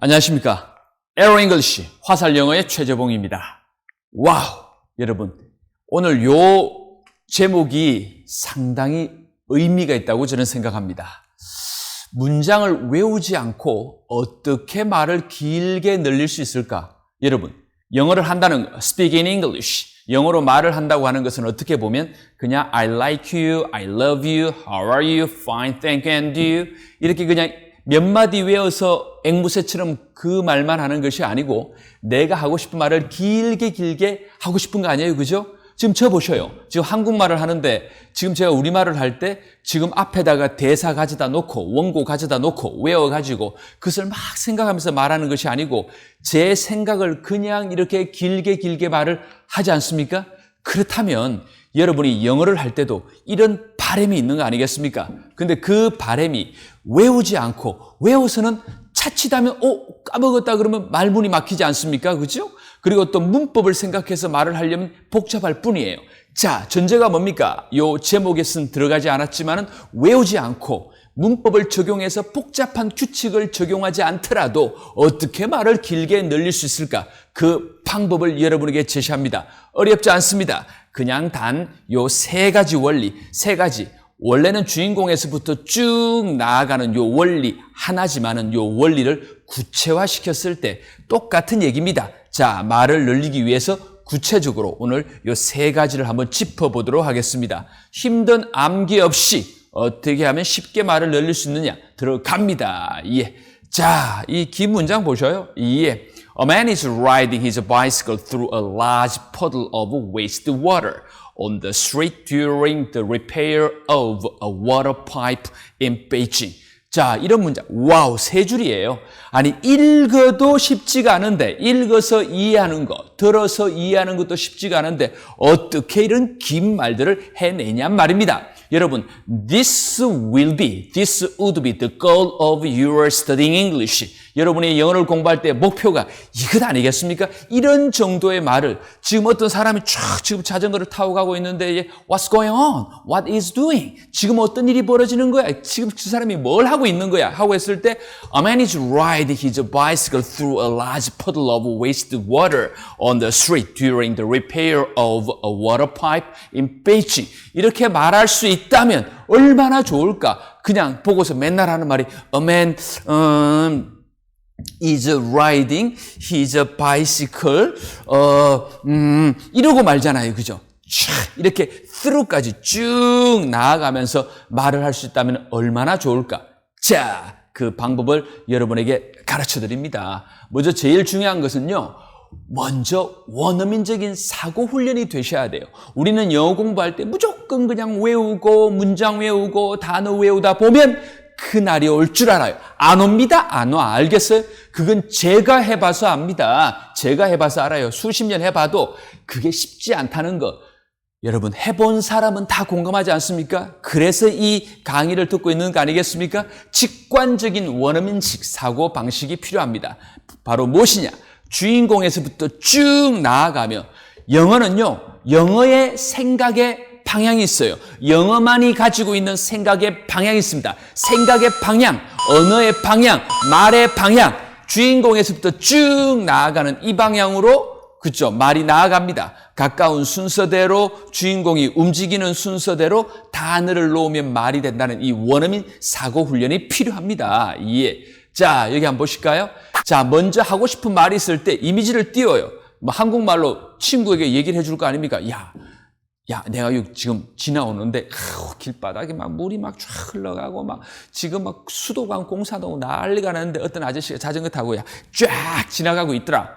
안녕하십니까. 에로 잉글리시 화살 영어의 최재봉입니다. 와우! 여러분, 오늘 요 제목이 상당히 의미가 있다고 저는 생각합니다. 문장을 외우지 않고 어떻게 말을 길게 늘릴 수 있을까? 여러분, 영어를 한다는 speak in English, 영어로 말을 한다고 하는 것은 어떻게 보면 그냥 I like you, I love you, how are you, fine, thank you, and you 이렇게 그냥 몇 마디 외워서 앵무새처럼 그 말만 하는 것이 아니고 내가 하고 싶은 말을 길게 길게 하고 싶은 거 아니에요, 그죠? 지금 저 보셔요. 지금 한국말을 하는데 지금 제가 우리말을 할 때 지금 앞에다가 대사 가져다 놓고 원고 가져다 놓고 외워 가지고 그것을 막 생각하면서 말하는 것이 아니고 제 생각을 그냥 이렇게 길게 길게 말을 하지 않습니까? 그렇다면 여러분이 영어를 할 때도 이런 바램이 있는 거 아니겠습니까? 근데 그 바램이 외우지 않고 외워서는 차치다면 어 까먹었다 그러면 말문이 막히지 않습니까? 그죠? 그리고 또 문법을 생각해서 말을 하려면 복잡할 뿐이에요. 자, 전제가 뭡니까? 요 제목에 쓴 들어가지 않았지만은 외우지 않고 문법을 적용해서 복잡한 규칙을 적용하지 않더라도 어떻게 말을 길게 늘릴 수 있을까? 그 방법을 여러분에게 제시합니다. 어렵지 않습니다. 그냥 단 요 세 가지 원리, 세 가지 원래는 주인공에서부터 쭉 나아가는 요 원리 하나지만은 요 원리를 구체화시켰을 때 똑같은 얘기입니다. 자, 말을 늘리기 위해서 구체적으로 오늘 요 세 가지를 한번 짚어보도록 하겠습니다. 힘든 암기 없이 어떻게 하면 쉽게 말을 늘릴 수 있느냐 들어갑니다. 예. 자, 이 긴 문장 보셔요. 예. A man is riding his bicycle through a large puddle of wastewater on the street during the repair of a water pipe in Beijing. 자, 이런 문장. 와우, 세 줄이에요. 아니, 읽어도 쉽지가 않은데, 읽어서 이해하는 것, 들어서 이해하는 것도 쉽지가 않은데, 어떻게 이런 긴 말들을 해내냔 말입니다. 여러분, this will be, this would be the goal of your studying English. 여러분이 영어를 공부할 때 목표가 이것 아니겠습니까? 이런 정도의 말을 지금 어떤 사람이 쫙 지금 자전거를 타고 가고 있는데 what's going on? What is doing? 지금 어떤 일이 벌어지는 거야? 지금 그 사람이 뭘 하고 있는 거야? 하고 했을 때 a man is riding his bicycle through a large puddle of wastewater on the street during the repair of a water pipe in Beijing. 이렇게 말할 수 있다면 얼마나 좋을까? 그냥 보고서 맨날 하는 말이 a man 음, is riding his bicycle 어, 음, 이러고 말잖아요. 그죠? 촥 이렇게 through까지 쭉 나아가면서 말을 할 수 있다면 얼마나 좋을까? 자, 그 방법을 여러분에게 가르쳐 드립니다. 먼저 제일 중요한 것은요. 먼저 원어민적인 사고 훈련이 되셔야 돼요. 우리는 영어 공부할 때 무조건 그냥 외우고 문장 외우고 단어 외우다 보면 그날이 올 줄 알아요. 안 옵니다. 안 와. 알겠어요? 그건 제가 해봐서 압니다. 제가 해봐서 알아요. 수십 년 해봐도 그게 쉽지 않다는 거. 여러분, 해본 사람은 다 공감하지 않습니까? 그래서 이 강의를 듣고 있는 거 아니겠습니까? 직관적인 원어민식 사고 방식이 필요합니다. 바로 무엇이냐? 주인공에서부터 쭉 나아가며 영어는요, 영어의 생각의 방향이 있어요. 영어만이 가지고 있는 생각의 방향이 있습니다. 생각의 방향, 언어의 방향, 말의 방향, 주인공에서부터 쭉 나아가는 이 방향으로 그죠? 말이 나아갑니다. 가까운 순서대로 주인공이 움직이는 순서대로 단어를 놓으면 말이 된다는 이 원어민 사고 훈련이 필요합니다. 예. 자, 여기 한번 보실까요? 자, 먼저 하고 싶은 말이 있을 때 이미지를 띄워요. 뭐 한국말로 친구에게 얘기를 해줄 거 아닙니까? 야, 야, 내가 여기 지금 지나오는데 아우, 길바닥에 막 물이 막 쫙 흘러가고 막 지금 막 수도관 공사도 난리가 나는데 어떤 아저씨가 자전거 타고 야, 쫙 지나가고 있더라.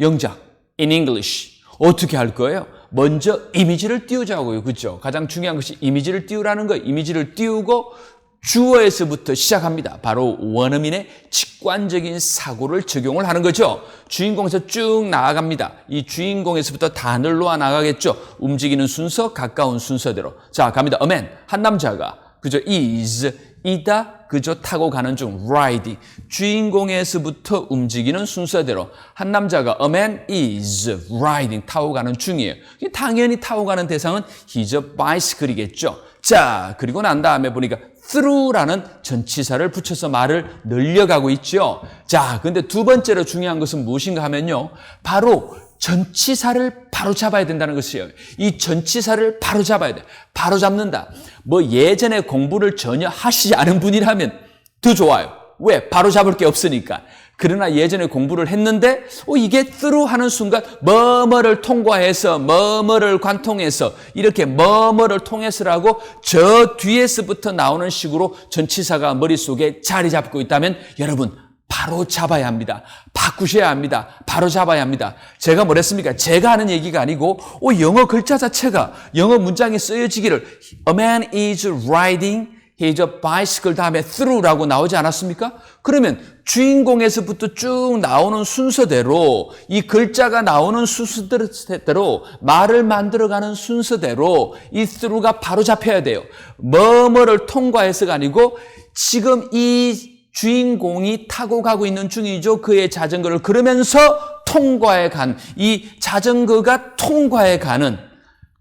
영작 in English 어떻게 할 거예요? 먼저 이미지를 띄우자고요. 그렇죠? 가장 중요한 것이 이미지를 띄우라는 거예요. 이미지를 띄우고 주어에서부터 시작합니다. 바로 원어민의 직관적인 사고를 적용을 하는 거죠. 주인공에서 쭉 나아갑니다. 이 주인공에서부터 단을 놓아 나가겠죠. 움직이는 순서, 가까운 순서대로. 자, 갑니다. A man, 한 남자가 그죠? is, 이다, 그저 타고 가는 중, riding. 주인공에서부터 움직이는 순서대로 한 남자가 a man is riding 타고 가는 중이에요. 당연히 타고 가는 대상은 his bicycle이겠죠. 자, 그리고 난 다음에 보니까 through라는 전치사를 붙여서 말을 늘려가고 있죠. 자, 근데 두 번째로 중요한 것은 무엇인가 하면요. 바로 전치사를 바로 잡아야 된다는 것이에요. 이 전치사를 바로 잡아야 돼. 바로 잡는다. 뭐 예전에 공부를 전혀 하시지 않은 분이라면 더 좋아요. 왜? 바로 잡을 게 없으니까. 그러나 예전에 공부를 했는데 어, 이게 through 하는 순간 뭐뭐를 통과해서 뭐뭐를 관통해서 이렇게 뭐뭐를 통해서라고 저 뒤에서부터 나오는 식으로 전치사가 머릿속에 자리 잡고 있다면 여러분 바로 잡아야 합니다. 바꾸셔야 합니다. 바로 잡아야 합니다. 제가 뭐랬습니까? 제가 하는 얘기가 아니고 어, 영어 글자 자체가 영어 문장에 쓰여지기를 A man is riding his bicycle 다음에 through라고 나오지 않았습니까? 그러면 주인공에서부터 쭉 나오는 순서대로 이 글자가 나오는 순서대로 말을 만들어가는 순서대로 이 through가 바로 잡혀야 돼요. 뭐뭐를 통과해서가 아니고 지금 이 주인공이 타고 가고 있는 중이죠. 그의 자전거를 그러면서 통과해 간 이 자전거가 통과해 가는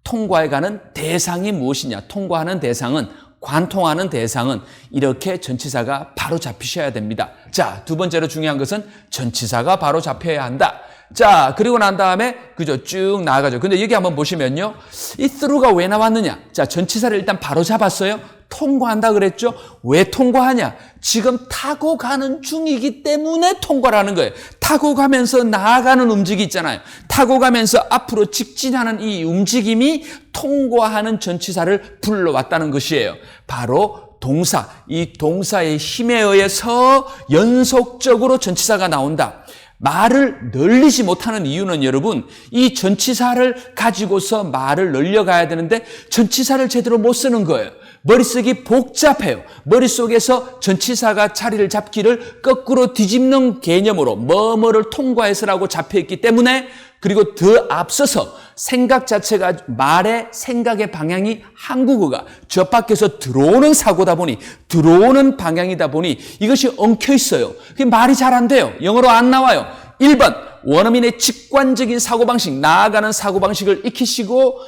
통과해 가는 대상이 무엇이냐? 통과하는 대상은 관통하는 대상은 이렇게 전치사가 바로 잡히셔야 됩니다. 자, 두 번째로 중요한 것은 전치사가 바로 잡혀야 한다. 자, 그리고 난 다음에 그죠 쭉 나아가죠. 근데 여기 한번 보시면요, 이 through가 왜 나왔느냐? 자, 전치사를 일단 바로 잡았어요. 통과한다 그랬죠? 왜 통과하냐? 지금 타고 가는 중이기 때문에 통과라는 거예요. 타고 가면서 나아가는 움직이 있잖아요. 타고 가면서 앞으로 직진하는 이 움직임이 통과하는 전치사를 불러왔다는 것이에요. 바로 동사, 이 동사의 힘에 의해서 연속적으로 전치사가 나온다. 말을 늘리지 못하는 이유는 여러분, 이 전치사를 가지고서 말을 늘려가야 되는데 전치사를 제대로 못 쓰는 거예요. 머릿속이 복잡해요. 머릿속에서 전치사가 자리를 잡기를 거꾸로 뒤집는 개념으로 뭐뭐를 통과해서라고 잡혀있기 때문에 그리고 더 앞서서 생각 자체가 말의 생각의 방향이 한국어가 저 밖에서 들어오는 사고다 보니 들어오는 방향이다 보니 이것이 엉켜 있어요. 말이 잘 안 돼요. 영어로 안 나와요. 1번 원어민의 직관적인 사고방식 나아가는 사고방식을 익히시고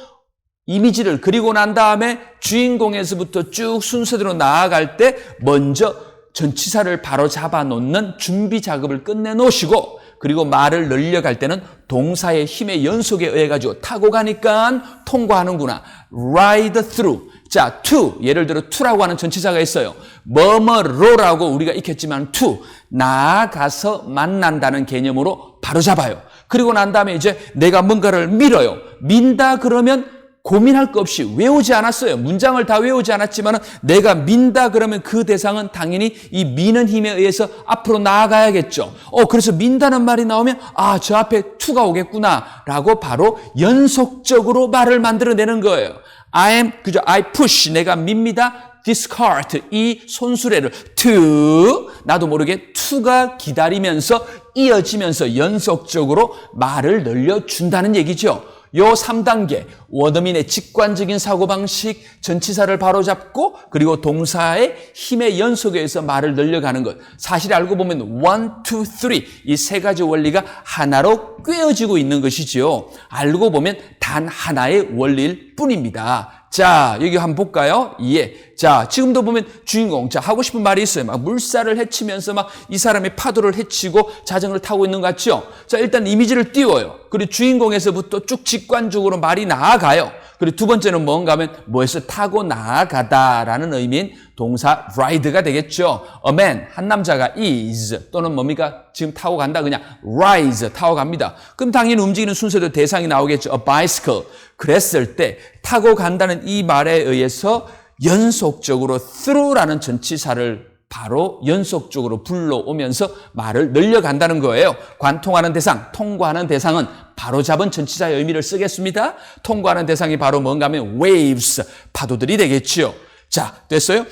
이미지를 그리고 난 다음에 주인공에서부터 쭉 순서대로 나아갈 때 먼저 전치사를 바로 잡아 놓는 준비 작업을 끝내 놓으시고 그리고 말을 늘려갈 때는 동사의 힘의 연속에 의해 가지고 타고 가니까 통과하는구나. ride through. 자, to 예를 들어 to라고 하는 전치사가 있어요. 뭐뭐로라고 우리가 익혔지만 to 나아가서 만난다는 개념으로 바로 잡아요. 그리고 난 다음에 이제 내가 뭔가를 밀어요. 민다 그러면 고민할 것 없이 외우지 않았어요. 문장을 다 외우지 않았지만 내가 민다 그러면 그 대상은 당연히 이 미는 힘에 의해서 앞으로 나아가야겠죠. 어, 그래서 민다는 말이 나오면 아, 저 앞에 투가 오겠구나 라고 바로 연속적으로 말을 만들어내는 거예요. I am, 그죠? I push. 내가 밉니다. discard. 이 손수레를 to. 나도 모르게 to가 기다리면서 이어지면서 연속적으로 말을 늘려준다는 얘기죠. 요 3단계 원어민의 직관적인 사고방식 전치사를 바로잡고 그리고 동사의 힘의 연속에 의해서 말을 늘려가는 것 사실 알고 보면 1, 2, 3이세 가지 원리가 하나로 꿰어지고 있는 것이지요 알고 보면 단 하나의 원리일 뿐입니다 자, 여기 한번 볼까요? 예. 자, 지금도 보면 주인공, 자, 하고 싶은 말이 있어요. 막 물살을 헤치면서 막 이 사람이 파도를 헤치고 자전거를 타고 있는 것 같죠? 자, 일단 이미지를 띄워요. 그리고 주인공에서부터 쭉 직관적으로 말이 나아가요. 그리고 두 번째는 뭔가 하면 뭐에서 타고 나아가다라는 의미인 동사 ride가 되겠죠. A man, 한 남자가 is 또는 뭡니까? 지금 타고 간다 그냥 rise, 타고 갑니다. 그럼 당연히 움직이는 순서도 대상이 나오겠죠. A bicycle. 그랬을 때 타고 간다는 이 말에 의해서 연속적으로 through라는 전치사를 바로 연속적으로 불러오면서 말을 늘려간다는 거예요. 관통하는 대상, 통과하는 대상은 바로 잡은 전치사의 의미를 쓰겠습니다. 통과하는 대상이 바로 뭔가 하면 waves, 파도들이 되겠지요. 자, 됐어요?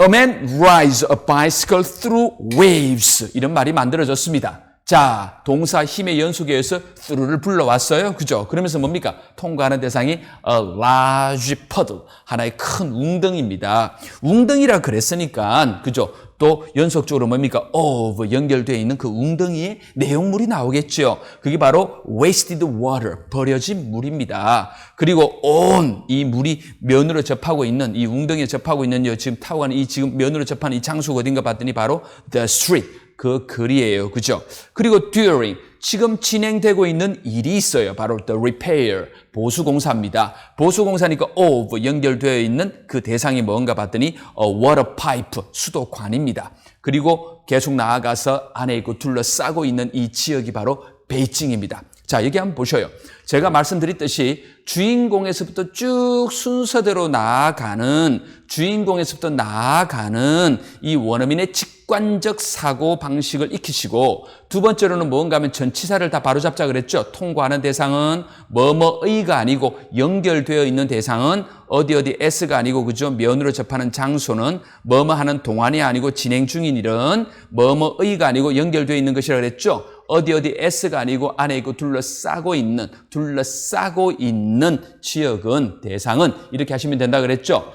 A man rides a bicycle through waves. 이런 말이 만들어졌습니다. 자, 동사 힘의 연속에 의해서 through를 불러왔어요. 그죠? 그러면서 뭡니까? 통과하는 대상이 a large puddle. 하나의 큰 웅덩이입니다. 웅덩이라 그랬으니까, 그죠? 또 연속적으로 뭡니까? of 연결되어 있는 그 웅덩이에 내용물이 나오겠죠. 그게 바로 wasted water, 버려진 물입니다. 그리고 on 이 물이 면으로 접하고 있는 이 웅덩이에 접하고 있는 요 지금 타고 가는 이 지금 면으로 접하는 이 장소가 어딘가 봤더니 바로 the street 그 거리예요. 그죠? 그리고 during 지금 진행되고 있는 일이 있어요. 바로 the repair 보수 공사입니다. 보수 공사니까 of 연결되어 있는 그 대상이 뭔가 봤더니 어, water pipe 수도관입니다. 그리고 계속 나아가서 안에 있고 둘러싸고 있는 이 지역이 바로 베이징입니다. 자, 여기 한번 보셔요. 제가 말씀드렸듯이 주인공에서부터 쭉 순서대로 나아가는 주인공에서부터 나아가는 이 원어민의 직관적 사고 방식을 익히시고 두 번째로는 뭔가 하면 전치사를 다 바로잡자 그랬죠. 통과하는 대상은 뭐뭐의가 아니고 연결되어 있는 대상은 어디 어디 s가 아니고 그죠. 면으로 접하는 장소는 뭐뭐 하는 동안이 아니고 진행 중인 일은 뭐뭐의가 아니고 연결되어 있는 것이라 그랬죠. 어디 어디 S가 아니고 안에 있고 둘러싸고 있는 둘러싸고 있는 지역은 대상은 이렇게 하시면 된다 그랬죠.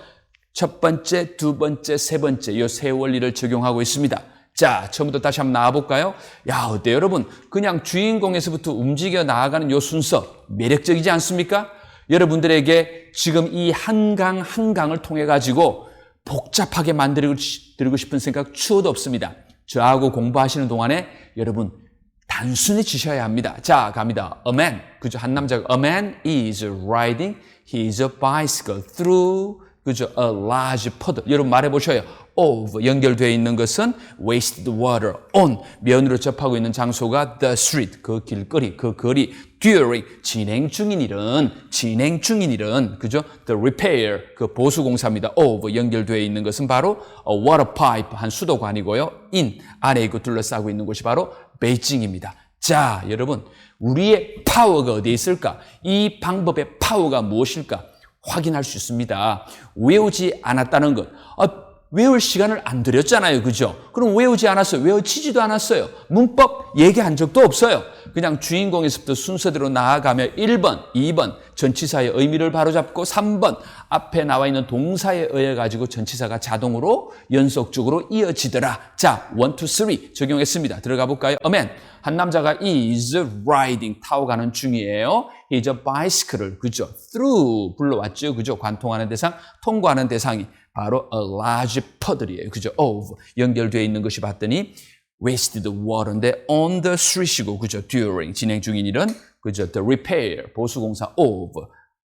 첫 번째, 두 번째, 세 번째 이 세 원리를 적용하고 있습니다. 자, 처음부터 다시 한번 나와 볼까요? 야, 어때 여러분? 그냥 주인공에서부터 움직여 나아가는 요 순서 매력적이지 않습니까? 여러분들에게 지금 이 한강 한 강을 통해 가지고 복잡하게 만들고 싶은 생각 추호도 없습니다. 저하고 공부하시는 동안에 여러분 단순해지셔야 합니다. 자, 갑니다. A man. 그죠? 한 남자가 A man is riding his bicycle through 그죠? A large puddle. 여러분 말해보셔요. of 연결되어 있는 것은 wasted water on 면으로 접하고 있는 장소가 the street 그 길거리 그 거리 during 진행 중인 일은 진행 중인 일은 그죠? the repair 그 보수 공사입니다. of 연결되어 있는 것은 바로 a water pipe 한 수도관이고요. in 안에 있고 둘러싸고 있는 곳이 바로 베이징입니다. 자, 여러분 우리의 파워가 어디에 있을까? 이 방법의 파워가 무엇일까? 확인할 수 있습니다. 외우지 않았다는 것. 아, 외울 시간을 안 들였잖아요. 그죠? 그럼 외우지 않았어요. 외워지지도 않았어요. 문법 얘기한 적도 없어요. 그냥 주인공에서부터 순서대로 나아가며 1번, 2번 전치사의 의미를 바로잡고 3번 앞에 나와 있는 동사에 의해 가지고 전치사가 자동으로 연속적으로 이어지더라. 자, 1, 2, 3 적용했습니다. 들어가 볼까요? 어맨. 한 남자가 is riding 타고 가는 중이에요. he's a bicycle를 그죠? through 불러왔죠. 그죠? 관통하는 대상, 통과하는 대상이 바로 a large puddle이에요. 그죠? of 연결되어 있는 것이 봤더니 wasted water인데 on the street이고 그죠? during 진행 중인 일은 그죠? the repair 보수공사 of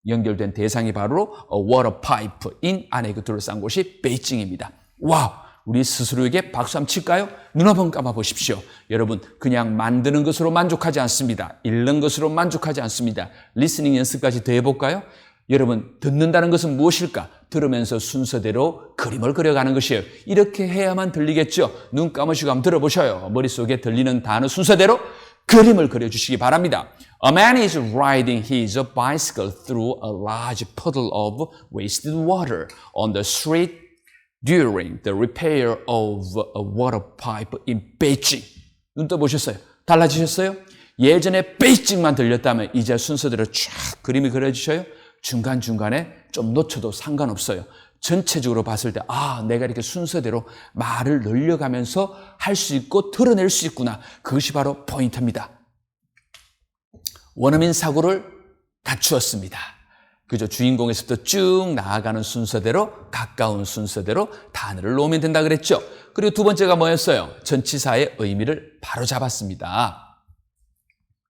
연결된 대상이 바로 a water pipe in 안에 그 둘러싼 곳이 베이징입니다. 와우! 우리 스스로에게 박수 한번 칠까요? 눈 한번 감아 보십시오. 여러분, 그냥 만드는 것으로 만족하지 않습니다. 읽는 것으로 만족하지 않습니다. 리스닝 연습까지 더 해볼까요? 여러분, 듣는다는 것은 무엇일까? 들으면서 순서대로 그림을 그려가는 것이에요. 이렇게 해야만 들리겠죠? 눈 감으시고 한번 들어보셔요. 머릿속에 들리는 단어 순서대로 그림을 그려주시기 바랍니다. A man is riding his bicycle through a large puddle of wasted water on the street during the repair of a water pipe in Beijing. 눈 떠보셨어요? 달라지셨어요? 예전에 베이징만 들렸다면 이제 순서대로 쫙 그림이 그려지셔요? 중간중간에 좀 놓쳐도 상관없어요. 전체적으로 봤을 때, 아, 내가 이렇게 순서대로 말을 늘려가면서 할 수 있고 드러낼 수 있구나. 그것이 바로 포인트입니다. 원어민 사고를 갖추었습니다. 그저 주인공에서부터 쭉 나아가는 순서대로 가까운 순서대로 단어를 놓으면 된다 그랬죠. 그리고 두 번째가 뭐였어요? 전치사의 의미를 바로 잡았습니다.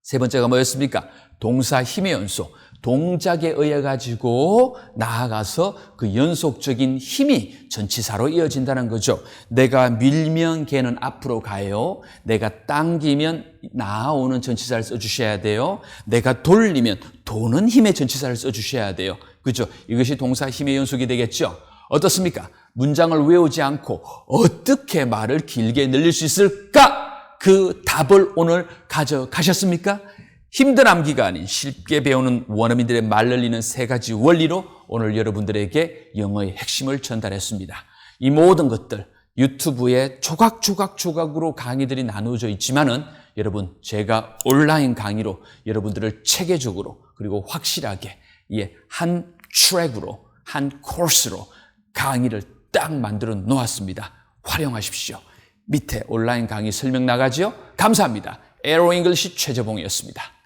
세 번째가 뭐였습니까? 동사 힘의 연속. 동작에 의해 가지고 나아가서 그 연속적인 힘이 전치사로 이어진다는 거죠. 내가 밀면 걔는 앞으로 가요. 내가 당기면 나아오는 전치사를 써주셔야 돼요. 내가 돌리면 도는 힘의 전치사를 써주셔야 돼요. 그죠? 이것이 동사 힘의 연속이 되겠죠. 어떻습니까? 문장을 외우지 않고 어떻게 말을 길게 늘릴 수 있을까? 그 답을 오늘 가져가셨습니까? 힘든 암기가 아닌 쉽게 배우는 원어민들의 말 늘리는 세 가지 원리로 오늘 여러분들에게 영어의 핵심을 전달했습니다. 이 모든 것들 유튜브에 조각조각 조각으로 강의들이 나누어져 있지만은 여러분 제가 온라인 강의로 여러분들을 체계적으로 그리고 확실하게 예, 한 트랙으로 한 코스로 강의를 딱 만들어 놓았습니다. 활용하십시오. 밑에 온라인 강의 설명 나가지요. 감사합니다. 에로 잉글리시 최재봉이었습니다.